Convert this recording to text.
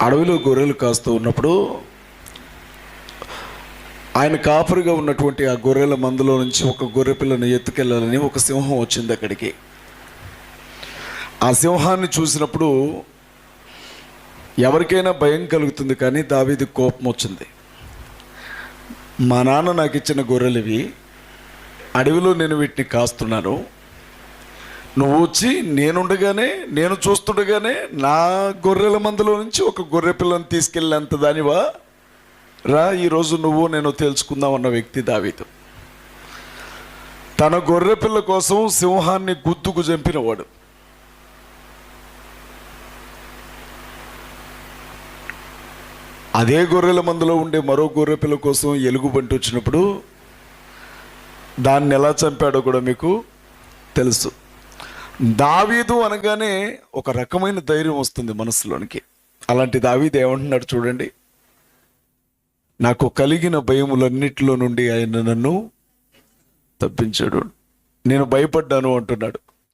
అడవిలో గొర్రెలు కాస్తూ ఉన్నప్పుడు ఆయన కాపరిగా ఉన్నటువంటి ఆ గొర్రెల మందులో నుంచి ఒక గొర్రె పిల్లను ఎత్తుకెళ్ళాలని ఒక సింహం వచ్చింది అక్కడికి. ఆ సింహాన్ని చూసినప్పుడు ఎవరికైనా భయం కలుగుతుంది కానీ దావీది కోపం వచ్చింది. మా నాన్న నాకు ఇచ్చిన గొర్రెలు ఇవి అడవిలో నేను వీటిని కాస్తున్నాను. నువ్వు వచ్చి నేనుండగానే నేను చూస్తుండగానే నా గొర్రెల మందులో నుంచి ఒక గొర్రె పిల్లని తీసుకెళ్ళేంత దానివా? రా ఈరోజు నువ్వు నేను తెలుసుకుందాం అన్న వ్యక్తి దావీదు. తన గొర్రె పిల్ల కోసం సింహాన్ని గుద్దుకు చంపినవాడు. అదే గొర్రెల మందులో ఉండే మరో గొర్రె పిల్ల కోసం ఎలుగుబంటి వచ్చినప్పుడు దాన్ని ఎలా చంపాడో కూడా మీకు తెలుసు. దావీదు అనగానే ఒక రకమైన ధైర్యం వస్తుంది మనసులోనికి అలాంటి దావీదు ఏమంటున్నాడు చూడండి. నాకు కలిగిన భయములన్నిటిలో నుండి ఆయన నన్ను తప్పించాడు. నేను భయపడ్డాను అంటున్నాడు.